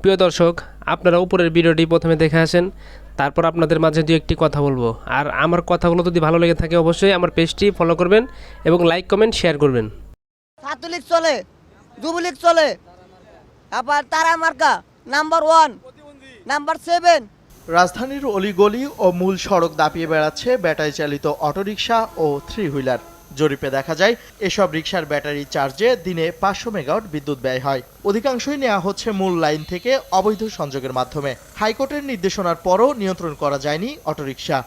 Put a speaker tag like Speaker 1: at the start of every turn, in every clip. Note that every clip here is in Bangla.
Speaker 1: প্রিয় দর্শক আপনারা উপরের ভিডিওটি প্রথমে দেখে আসেন তারপর আপনাদের মাঝে দু একটি কথা বলব। আর আমার কথাগুলো যদি ভালো লেগে থাকে অবশ্যই আমার পেজটি ফলো করবেন এবং লাইক কমেন্ট শেয়ার করবেন।
Speaker 2: ছাত্রলীগ চলে যুবলীগ চলে আবার তারা মার্কা নাম্বার ওয়ান নাম্বার সেভেন
Speaker 3: রাজধানীর অলিগলি ও মূল সড়ক দাপিয়ে বেড়াচ্ছে ব্যাটারি চালিত অটোরিকশা ও থ্রি হুইলার জরিপে দেখা যায়, এসব রিকশার ব্যাটারি চার্জে দিনে পাঁচশো মেগাওয়াট বিদ্যুৎ ব্যয় হয়। অধিকাংশই নেওয়া হচ্ছে মূল লাইন থেকে অবৈধ সংযোগের মাধ্যমে। হাইকোর্টের নির্দেশনার পরও নিয়ন্ত্রণ করা যায়নি অটোরিকশা।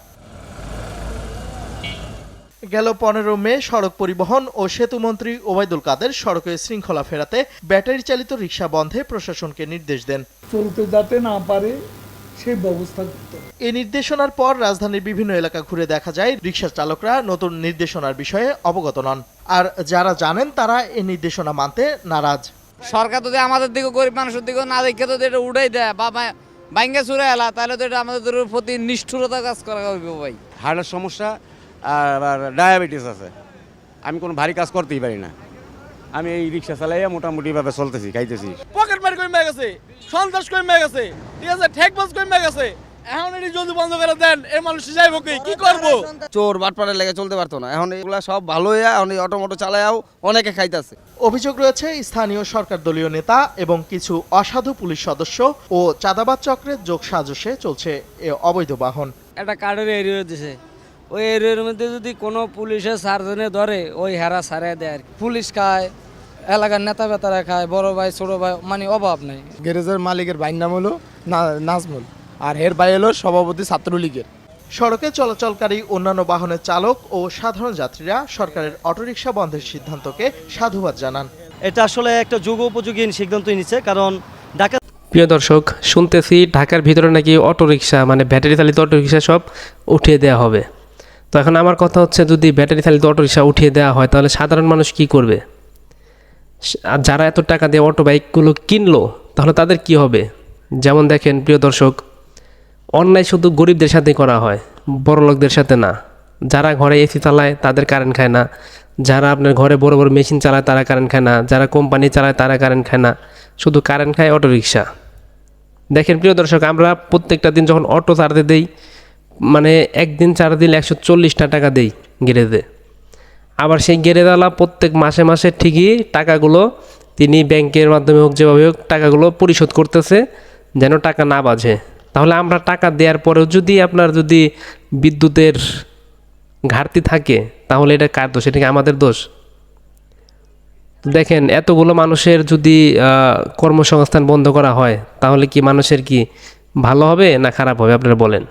Speaker 3: গেল পনেরো মে, সড়ক পরিবহন ও সেতুমন্ত্রী ওবায়দুল কাদের সড়কে শৃঙ্খলা ফেরাতে ব্যাটারি চালিত রিক্সা বন্ধে প্রশাসনকে নির্দেশ দেন।
Speaker 4: চলতে যাতে না পারে সেই ব্যবস্থা করতে হবে।
Speaker 3: এই নির্দেশনার পর রাজধানীর বিভিন্ন এলাকা ঘুরে দেখা যায় রিকশা চালকরা নতুন নির্দেশনার বিষয়ে অবগত নন। আর যারা জানেন তারা এই নির্দেশনা মানতে নারাজ।
Speaker 5: সরকার যদি আমাদের দিকে গরিব মানুষের দিকে না দেখে তো এটা উড়াই দেয় বা বাইঙ্গে চুরে এলা তাহলে তো এটা আমাদের প্রতি নিষ্ঠুরতা কাজ করা হইব ভাই।
Speaker 6: হার্টের সমস্যা আর ডায়াবেটিস আছে। আমি কোনো ভারী কাজ করতেই পারি না। আমি এই রিক্সা চালাইয়া মোটামুটিভাবে চলতেছি খাইতেছি।
Speaker 7: পকেট মারি কমে গেছে সন্ত্রাস কমে গেছে। ঠিক আছে ঠেকবাজ কমে গেছে। এখন এটি জলদি বন্ধ করে দেন এই মানুষ যাইব কি? কি করব?
Speaker 8: চোর বাটপাড়ে লেগে চলতে পারতো না। এখন এগুলা সব ভালো হইয়া এখন এই অটোমোটো চালায়াও অনেকে খাইতেছে।
Speaker 3: অভিযোগ রয়েছে স্থানীয় সরকার দলীয় নেতা এবং কিছু অসাধু পুলিশ সদস্য ও চাঁদাবাদ চক্রের যোগ সাজসে চলছে এ অবৈধ বাহন।
Speaker 9: একটা কার্ডের এরিয়া দিছে। ওই এরিয়ার মধ্যে যদি কোনো পুলিশের সার্জনে ধরে ওই হেরা সারাই দেয় আর কি। পুলিশ খায় এলাকার নেতা বেতারা খায় বড় ভাই ছোট ভাই মানে অভাব নেই।
Speaker 10: গ্যারেজের মালিকের ভাইয়ের নাম হলো নাজমুল। আর হের ভাই হলো সভাপতি ছাত্রলীগের।
Speaker 3: সড়কে চলাচলকারী অন্যান্য বাহনের চালক ও সাধারণ যাত্রীরা সরকারের অটোরিকশা বন্ধের সিদ্ধান্তকে সাধুবাদ জানান।
Speaker 11: এটা আসলে একটা যুগ উপযোগী সিদ্ধান্ত নিচ্ছে কারণ ঢাকা
Speaker 1: প্রিয় দর্শক শুনতেছি ঢাকার ভিতরে নাকি অটোরিকশা মানে ব্যাটারি চালিত অটোরিকশা সব উঠিয়ে দেওয়া হবে। তো এখন আমার কথা হচ্ছে যদি ব্যাটারি চালিত অটোরিকশা উঠিয়ে দেওয়া হয় তাহলে সাধারণ মানুষ কি করবে? আর যারা এত টাকা দিয়ে অটো বাইকগুলো কিনলো তাহলে তাদের কি হবে? যেমন দেখেন, প্রিয় দর্শক, অন্যায় শুধু গরিবদের সাথেই করা হয় বড় লোকদের সাথে না। যারা ঘরে এসি চালায়, তাদের কারেন্ট খায় না। যারা আপনার ঘরে বড় বড় মেশিন চালায়, তারা কারেন্ট খায় না। যারা কোম্পানি চালায়, তারা কারেন্ট খায় না। শুধু কারেন্ট খায় অটোরিকশা দেখেন, প্রিয় দর্শক, আমরা প্রত্যেকটা দিন যখন অটো চালাতে দেই মানে একদিন চার দিন একশো চল্লিশটা টাকা দেই গ্যারেজে আবার সেই গ্যারেজওয়ালা প্রত্যেক মাসে মাসে ঠিকই টাকাগুলো তিনি ব্যাংকের মাধ্যমে হোক, যেভাবে হোক, টাকাগুলো পরিশোধ করতেছে। যেন টাকা না বাজে। তাহলে আমরা টাকা দেওয়ার পরেও যদি আপনার যদি বিদ্যুতের ঘাটতি থাকে, তাহলে এটা কার দোষ? এটা কি আমাদের দোষ? দেখেন, এতগুলো মানুষের যদি কর্মসংস্থান বন্ধ করা হয়, তাহলে কি মানুষের কি ভালো হবে না খারাপ হবে? আপনারা বলেন।